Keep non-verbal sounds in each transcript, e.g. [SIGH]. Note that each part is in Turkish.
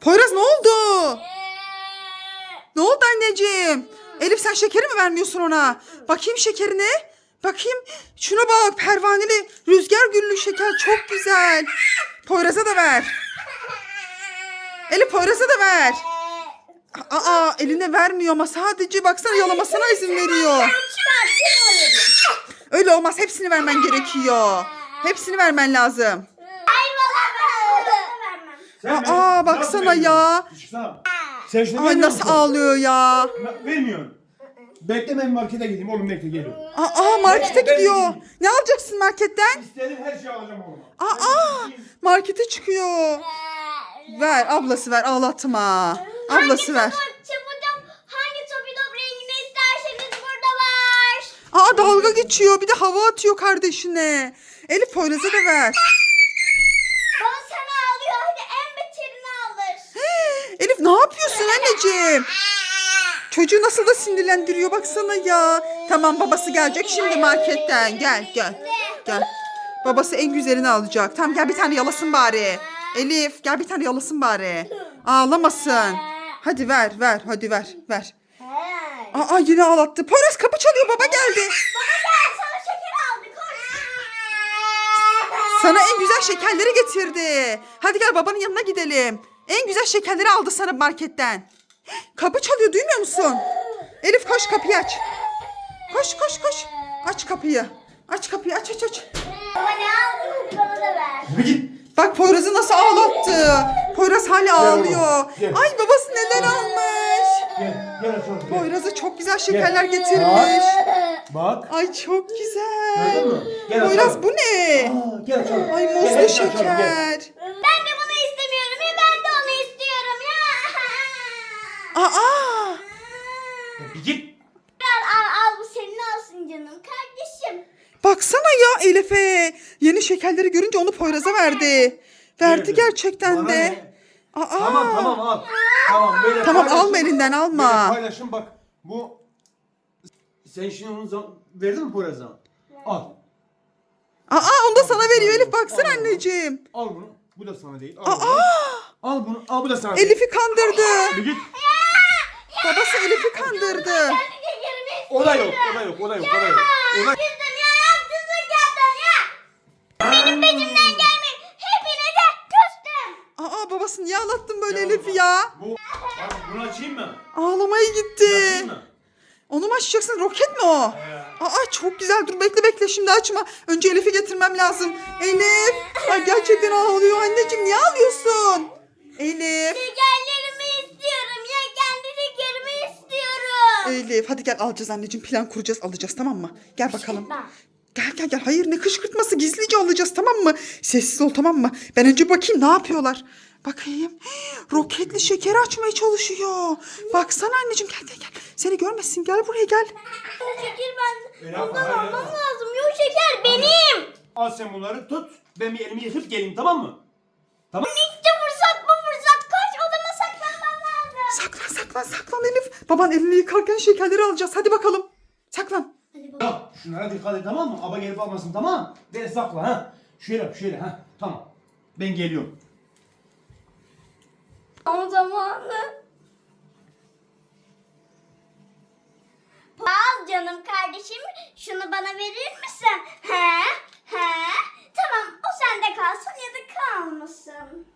Poyraz ne oldu? Ne oldu anneciğim? Elif sen şekeri mi vermiyorsun ona? Bakayım şekerine. Bakayım. Şuna bak pervaneli rüzgar güllü şeker çok güzel. Poyraz'a da ver. Elif Poyraz'a da ver. Aa eline vermiyor ama sadece baksana yalamasına izin veriyor. Öyle olmaz hepsini vermen gerekiyor. Hepsini vermen lazım. Aa, ver- baksana ya. Çıksana. Sen şunu Ay vermiyor nasıl musun? ağlıyor ya. Ben- Vermiyorum. Bekle ben markete gideyim oğlum bekle geliyorum. Aa markete gidiyor. Ne alacaksın marketten? İstediğim her şeyi alacağım oğluma. Aa markete çıkıyor. Ver ablası ver ağlatma. Ablası ver. Çabucak hangi topi top rengini isterseniz burada var. Aa dalga geçiyor bir de hava atıyor kardeşine. Elif Poyraz'a da ver. Baba sana ağlıyor hadi en beterini alır. Elif ne yapıyorsun anneciğim? Çocuğu nasıl da sinirlendiriyor baksana ya. Tamam babası gelecek şimdi marketten. Gel gel. Gel. Babası en güzelini alacak. Tamam gel bir tane yalasın bari. Elif gel bir tane yalasın bari. Ağlamasın. Hadi ver ver hadi ver ver. Aa yine ağlattı. Poyraz kapı çalıyor baba geldi. Sana en güzel şekerleri getirdi. Hadi gel babanın yanına gidelim. En güzel şekerleri aldı sana marketten. Kapı çalıyor duymuyor musun? Elif koş kapıyı aç. Koş koş koş. Aç kapıyı. Aç kapıyı aç aç aç. Baba ne aldın bana da ver. Bir git. Bak Poyraz'ı nasıl ağlattı. Poyraz hala ağlıyor. gel. Ay babası neler almış. Gel. Poyraz'a çok güzel şekerler getirmiş. Bak. Ay çok güzel. Gördün mü? Gel Poyraz bu ne? Aa, gel. Ay Gel, muzlu oğlum, gel. şeker. Ben de bunu istemiyorum ya ben de onu istiyorum ya. Aa. Bir git. Al al al bu senin olsun canım kardeşim. Baksana ya Elif'e. Yeni şekerleri görünce onu Poyraz'a verdi. Verdi Verdim. gerçekten Bana de. ne? Aa. Tamam tamam al. Tamam böyle Tamam, paylaşın. alma elinden, alma. Böyle paylaşın bak. Bu sen şimdi onu zam- verdin mi Poyraz'a? Al. Aa onu da sana veriyor Elif baksana anneciğim. Al bunu. Bu da sana değil. Al, Aa. bunu. al bunu. Al bu da sana değil. Elif'i kandırdı. Bir git. Babası Elif'i kandırdı. Şekerimi O da yok. O da yok. O da yok. O da yok. O da istedim ya haksızlık yaptın ya. Benim peşimden gelmeyin. Hepinize babası niye ağlattın böyle Elif'i ya? Bu. Bak bunu açayım mı? Ağlamaya Bunu gitti. açayım mı? Onu mu açacaksın? Roket mi o? Aa çok güzel. Dur bekle bekle şimdi açma. Önce Elif'i getirmem lazım. Elif. Ay gerçekten ağlıyor. Anneciğim niye ağlıyorsun? Elif. Şekerlerimi istiyorum ya. Kendi şekerimi istiyorum. Elif hadi gel alacağız anneciğim. Plan kuracağız alacağız tamam mı? Gel bakalım. Kışkırtma. Gel gel gel. Hayır ne kışkırtması gizlice alacağız tamam mı? Sessiz ol tamam mı? Ben önce bakayım ne yapıyorlar. Bakayım. Roketli şeker açmaya çalışıyor. Baksana anneciğim gel gel gel. Seni görmesin gel buraya gel. Şeker ben ondan hayır, almam lazım. Yok şeker benim. Al sen bunları tut. Ben bir elimi yıkıp geleyim tamam mı? Tamam. İşte fırsat bu fırsat. Kaç odama saklanmam lazım. Saklan saklan saklan Elif. Baban elini yıkarken şekerleri alacağız. Hadi bakalım. Saklan. Hadi baba. Bak şunlara dikkat et tamam mı? Aba gelip almasın tamam mı? Beni sakla ha. Şöyle şöyle ha. Tamam. Ben geliyorum. O zamanı. Al canım kardeşim. Şunu bana verir misin? He? He? Tamam o sende kalsın ya da kalmasın.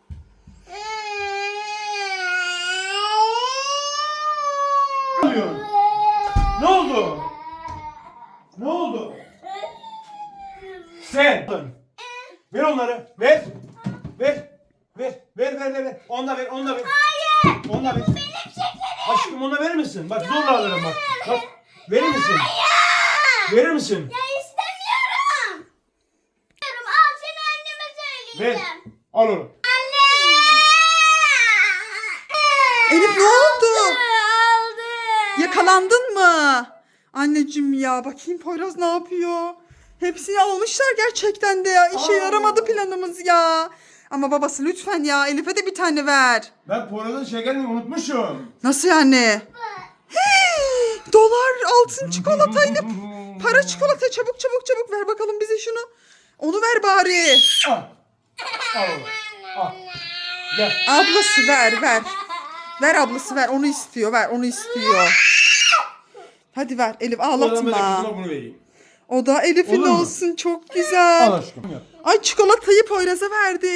Ne oluyor? Ne oldu? Ne oldu? Sen. Ver onları. Ver. Ver. Ver. Ver ver ver. ver. Onu da ver. Onu da ver. Hayır. Onu da ver. Benim şekerim. Aşkım onu verir misin? Bak zorla alırım bak. Bak. Verir misin? Ya. Verir misin? Ya istemiyorum. İstemiyorum. Al seni anneme Ver. söyleyeceğim. Al onu. Anne. Elif, ne oldu? Aldı. aldı. Yakalandın mı? Anneciğim ya bakayım Poyraz ne yapıyor? Hepsini almışlar gerçekten de ya. İşe Aa. yaramadı planımız ya. Ama babası lütfen ya Elif'e de bir tane ver. Ben Poyraz'ın şekerini unutmuşum. Nasıl yani? Hey, dolar altın çikolatayla para çikolata çabuk çabuk çabuk ver bakalım bize şunu. Onu ver bari. Al. Al. Al. Gel. Ablası ver ver. Ver ablası ver onu istiyor ver onu istiyor. Hadi ver Elif zaman ben de ağlatma. kızıma bunu vereyim. O da Elif'in Olur mu? olsun çok güzel. Al aşkım. Ay çikolatayı Poyraz'a verdi.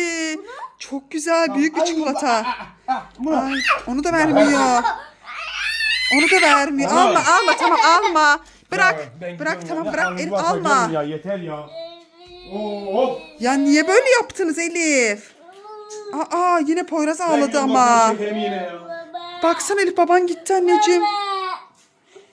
Çok güzel büyük bir Ay, çikolata. ah, Bunu. Ay, onu da vermiyor. Onu da vermiyor. Onu Alma ver. alma tamam alma. Bırak. Ya, ben Bırak gidiyorum tamam ya. bırak Yalnız Elif alma. Ya yeter ya. Oo. Ya niye böyle yaptınız Elif? Aa yine Poyraz ağladı ama. yine ya. Baksana Elif baban gitti anneciğim.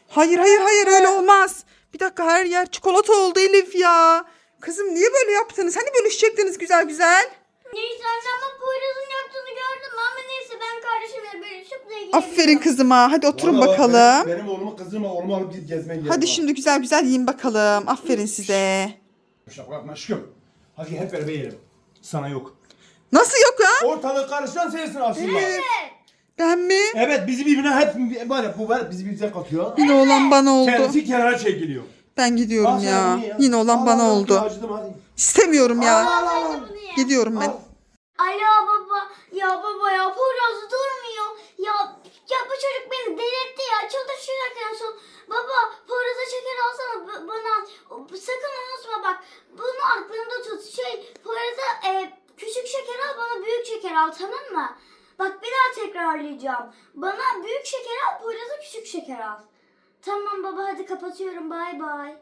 Hayır hayır hayır öyle olmaz. Bir dakika her yer çikolata oldu Elif ya. Kızım niye böyle yaptınız? Hani bölüşecektiniz güzel güzel. Neyse anne ama Poyraz'ın yaptığını gördüm ama neyse ben kardeşimle bölüşüp de yiyelim. Aferin kızıma. Hadi oturun Vallahi bak, bakalım. Benim, benim oğlumu kızıma oğlumu alıp gidip gezmeye gidelim. Hadi ha. şimdi güzel güzel yiyin bakalım. Aferin size. Şaka yapma aşkım. Hadi hep beraber yiyelim. Sana yok. Nasıl yok ha? Ortalık karışan sensin aslında. Evet. Ben mi? Evet bizi birbirine hep var ya bu var bizi bize katıyor. Yine olan bana oldu. Kendisi kenara çekiliyor. Ben gidiyorum sen ya. ye. Yine olan Al, bana al, al, oldu. acıdım, hadi. İstemiyorum ya. Gidiyorum ben. Al. Alo baba. Ya baba ya Poyraz durmuyor. Ya ya bu çocuk beni delirtti ya. Çıldıracak en son. Baba Poyraz'a şeker alsana b- bana. Sakın unutma bak. Bunu aklında tut. Şey Poyraz'a e, küçük şeker al bana büyük şeker al tamam mı? Tekrarlayacağım. Bana büyük şeker al Poyraz'a küçük şeker al. Tamam baba hadi kapatıyorum bay bay.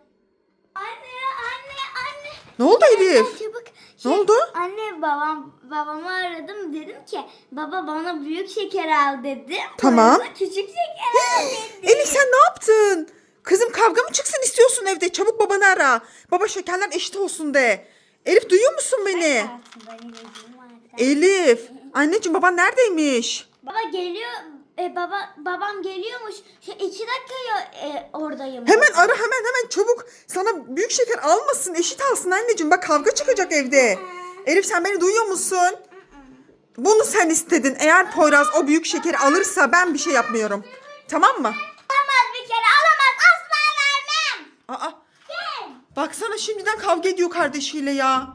Anne anne anne. Ne oldu Elif? Çabuk. Ne oldu? Anne babam babamı aradım dedim ki baba bana büyük şeker al dedim. Tamam. Bana küçük şeker al dedi. Elif sen ne yaptın? Kızım kavga mı çıksın istiyorsun evde? Çabuk babanı ara. Baba şekerler eşit olsun de. Elif duyuyor musun beni? Aslında yine. Elif. Anneciğim baban neredeymiş? Baba geliyor. E, baba babam geliyormuş. Şey, iki dakika e, oradayım. Hemen ara hemen hemen çabuk. Sana büyük şeker almasın eşit alsın anneciğim. Bak kavga çıkacak evde. Elif sen beni duyuyor musun? Bunu sen istedin. Eğer Poyraz o büyük şekeri alırsa ben bir şey yapmıyorum. Tamam mı? Alamaz bir kere alamaz asla vermem. Aa, Gel. baksana şimdiden kavga ediyor kardeşiyle ya.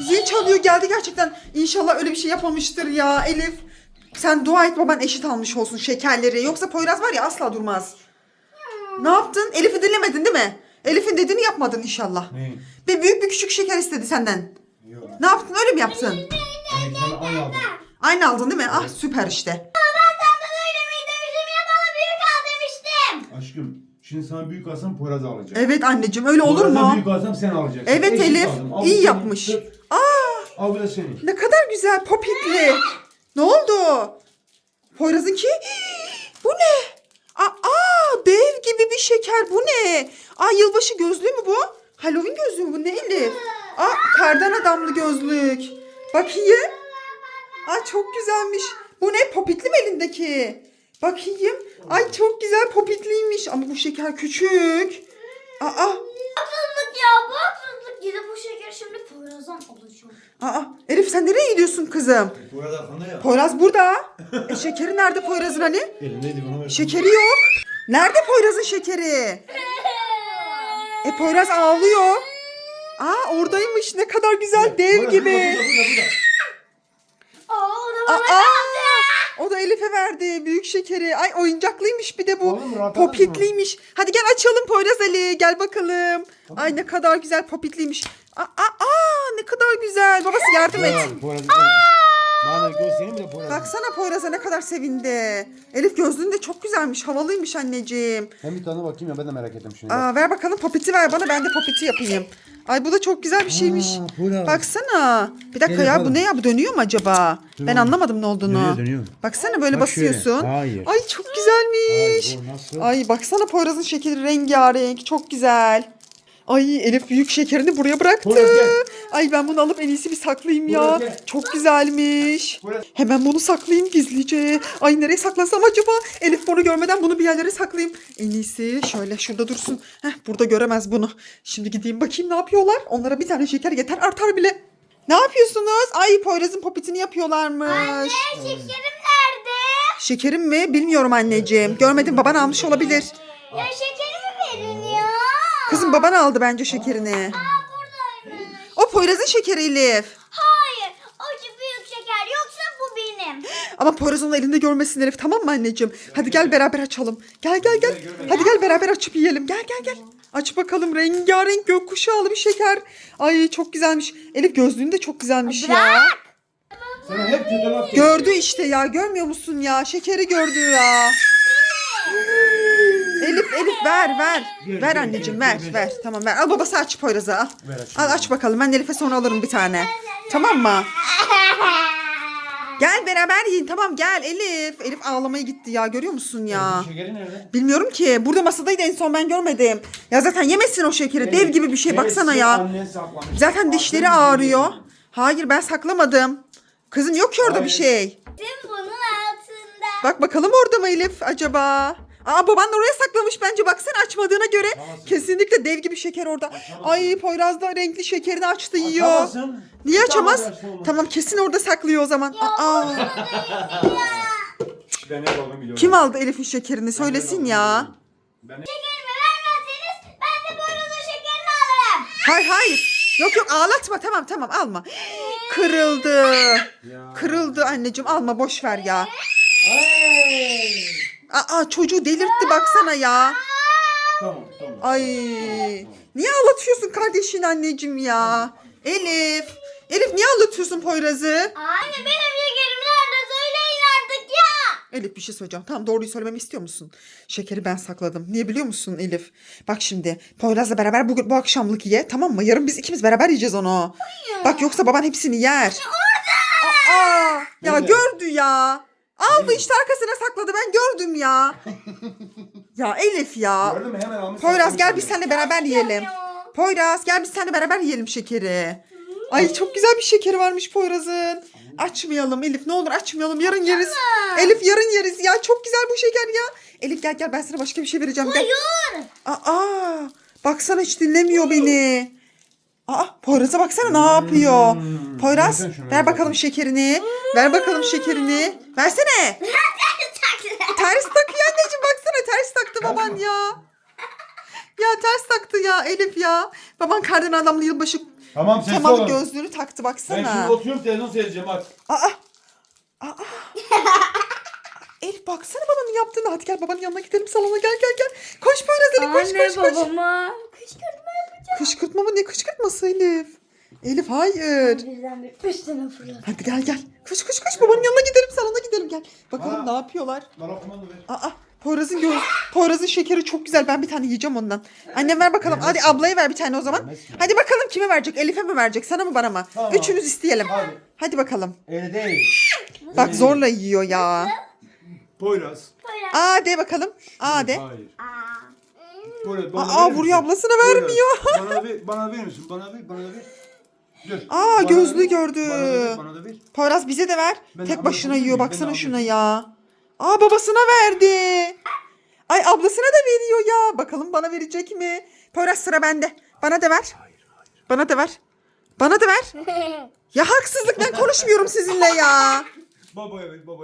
Zil çalıyor geldi gerçekten. İnşallah öyle bir şey yapmamıştır ya Elif. Sen dua et baban eşit almış olsun şekerleri. Yoksa Poyraz var ya asla durmaz. Ne yaptın? Elif'i dinlemedin değil mi? Elif'in dediğini yapmadın inşallah. Ne? Ve büyük bir küçük şeker istedi senden. Yok. Ne yaptın öyle mi yaptın? Aynı aldım. Aynı aldın değil mi? Ah süper işte. Ben senden öyle mi demiştim ya bana büyük al demiştim. Aşkım şimdi sana büyük alsam Poyraz alacak. Evet anneciğim öyle olur Poyraz'a mu? büyük alsam sen alacaksın. Evet Eşit Elif aldım. Al bu iyi senin. yapmış. Tut. Al bu da senin. ne kadar güzel popitli. Ne oldu? Poyraz'ınki? Bu ne? Aa, aa, dev gibi bir şeker bu ne? Aa yılbaşı gözlüğü mü bu? Halloween gözlüğü mü bu ne Elif? Aa kardan adamlı gözlük. Bakayım. Aa çok güzelmiş. Bu ne popitli mi elindeki? Bakayım. Ay çok güzel popitliymiş ama bu şeker küçük. Aa Haksızlık ya bu haksızlık. Gidip bu şekeri şimdi Poyraz'dan alacağım. aa Elif sen nereye gidiyorsun kızım? Poyraz arkanda ya. Poyraz burada. E şekeri nerede Poyraz'ın hani? Elimdeydi bunu ver. Şekeri yok. Nerede Poyraz'ın şekeri? E Poyraz ağlıyor. Aa oradaymış ne kadar güzel dev Poyraz, gibi. Burada, burada, burada. Aa o da Aa, bana kaldı. o da Elif'e verdi büyük şekeri. Ay oyuncaklıymış bir de bu. Oğlum, rahat edemem. Popitliymiş. Hadi gel açalım Poyraz Ali gel bakalım. Ay ne kadar güzel popitliymiş. Aa, aa, aa, ne kadar güzel. Babası yardım et. Poyraz. Bana Poyraz. Baksana Poyraz'a ne kadar sevindi. Elif gözlüğün de çok güzelmiş. Havalıymış anneciğim. Ben bir tane bakayım ya ben de merak ettim şimdi. Aa, ver bakalım popiti ver bana ben de popiti yapayım. Ay bu da çok güzel bir şeymiş. Aa, Poyraz. Baksana. Bir dakika Gel ya bu ne ya bu dönüyor mu acaba? Dur ben anlamadım ne olduğunu. Dönüyor, dönüyor. Baksana böyle Bak şöyle. basıyorsun. Hayır. Ay çok güzelmiş. Nasıl? Ay baksana Poyraz'ın şekeri rengarenk çok güzel. Ay Elif büyük şekerini buraya bıraktı. Poyraz gel. Ay ben bunu alıp en iyisi bir saklayayım ya. Poyraz gel. Çok güzelmiş. Poyraz. Hemen bunu saklayayım gizlice. Ay nereye saklasam acaba? Elif bunu görmeden bunu bir yerlere saklayayım. En iyisi şöyle şurada dursun. Heh, burada göremez bunu. Şimdi gideyim bakayım ne yapıyorlar. Onlara bir tane şeker yeter artar bile. Ne yapıyorsunuz? Ay Poyraz'ın popitini yapıyorlarmış. Şekerim nerede? Şekerim mi? Bilmiyorum anneciğim. Görmedim baban almış olabilir. Ya. Kızım baban aldı bence şekerini. Aa buradaymış. O O Poyraz'ın şekeri Elif. Hayır. Acı büyük şeker yoksa bu benim. Ama Poyraz onu elinde görmesin Elif tamam mı anneciğim? Hadi gel beraber açalım. Gel gel gel. Hadi gel beraber açıp yiyelim. Gel gel gel. Aç bakalım rengarenk gökkuşağlı bir şeker. Ay çok güzelmiş. Elif gözlüğün de çok güzelmiş ya. Bırak. Sana hep kötü laf Gördü işte ya görmüyor musun ya? Şekeri gördü ya. Elif Elif ver ver. Gel, Ver gel, anneciğim gel, ver gel. ver. Tamam ver. Al babası aç Poyraz'ı al. Ver aç. Al aç bakalım. Ben Elif'e sonra alırım bir tane. Tamam mı? Gel beraber yiyin. Tamam gel Elif. Elif ağlamaya gitti ya. Görüyor musun ya? Şekeri nerede? Bilmiyorum ki. Burada masadaydı en son ben görmedim. Ya zaten yemesin o şekeri. Dev gibi bir şey baksana ya. Zaten dişleri ağrıyor. Hayır ben saklamadım. Kızım yok ki orada bir şey. Tüm bunun altında. Bak bakalım orada mı Elif acaba? Aa baban da oraya saklamış bence baksana açmadığına göre. Açamazsın. Kesinlikle dev gibi şeker orada. Ay Poyraz da renkli şekerini açtı yiyor. Açamazsın. Niye Bir açamaz? tane. Tamam kesin orada saklıyor o zaman. Aa, Ben ne biliyorum. kim aldı Elif'in şekerini söylesin ya. Ben Şekerimi vermezseniz ben de boynuzun şekerini alırım. Hayır hayır. Yok yok ağlatma tamam tamam alma. Kırıldı. Ya. Kırıldı anneciğim alma boş ver ya. Ay. Aa çocuğu delirtti baksana ya. Tamam tamam. Ay. Niye ağlatıyorsun kardeşin anneciğim ya? Elif. Elif niye ağlatıyorsun Poyraz'ı? Anne benim şekerim nerede söyleyin artık ya. Elif bir şey söyleyeceğim. Tamam doğruyu söylememi istiyor musun? Şekeri ben sakladım. Niye biliyor musun Elif? Bak şimdi Poyraz'la beraber bu, bu akşamlık ye tamam mı? Yarın biz ikimiz beraber yiyeceğiz onu. Bak yoksa baban hepsini yer. Aa, ya Nerede? gördü ya. Aldı işte arkasına sakladı ben gördüm ya. [LAUGHS] ya Elif ya. Gördün mü hemen almış. Poyraz gel biz seninle beraber yiyelim. Poyraz gel biz seninle beraber yiyelim şekeri. Ay çok güzel bir şekeri varmış Poyraz'ın. Açmayalım Elif ne olur açmayalım yarın yeriz. Elif yarın yeriz ya çok güzel bu şeker ya. Elif gel gel ben sana başka bir şey vereceğim. Gel. Hayır. Aa, baksana hiç dinlemiyor beni. Aa Poyraz'a baksana ne yapıyor. Hmm, Poyraz versene şunu, ver ver bakalım şekerini. Ver bakalım şekerini. Versene. Ters takıyor anneciğim baksana ters taktı baban ya. Ya ters taktı ya Elif ya. Baban kardinal adamlı yılbaşı Tamam sessiz temalı olun. gözlüğünü taktı Ben baksana. şimdi oturuyorum televizyon seyredeceğim bak. Aa. Aa. Elif baksana babanın yaptığını. Hadi gel babanın yanına gidelim salona gel gel gel. Koş Poyraz Elif koş koş koş. babama kışkırtma yapacağım. Kışkırtma mı ne kışkırtması Elif? Elif hayır. Birden bir üstüne fırlat. Hadi gel gel. Koş koş koş babanın yanına gidelim salona gidelim gel. Bakalım Aa. ne yapıyorlar. Bana kumandı ver. Aa Poyraz'ın göz Poyraz'ın şekeri çok güzel. Ben bir tane yiyeceğim ondan. Annem ver bakalım. Hadi ablaya ver bir tane o zaman. Hadi bakalım kime verecek? Elif'e mi verecek? Sana mı bana mı? Tamam. Üçümüz isteyelim. Hadi. Hadi bakalım. Öyle değil. Bak zorla yiyor ya. Poyraz. Aa de bakalım. Aa de. Hayır. Aa. Poyraz bana Aa verir vuruyor misin? ablasına Poyraz, vermiyor. bana ver, bana verir misin? Bana ver, bana ver. Dur. Aa, Bana gözlüğü ver, gördü. Bana da ver, bana da ver. Poyraz bize de ver. Ben Tek başına yiyor. Baksana ben şuna ya. Aa babasına verdi. Ay ablasına da veriyor ya. Bakalım bana verecek mi? Poyraz sıra bende. Bana da ver. Bana da ver. Bana da ver. [LAUGHS] Ya haksızlık ben konuşmuyorum sizinle ya. Babaya ver, babaya.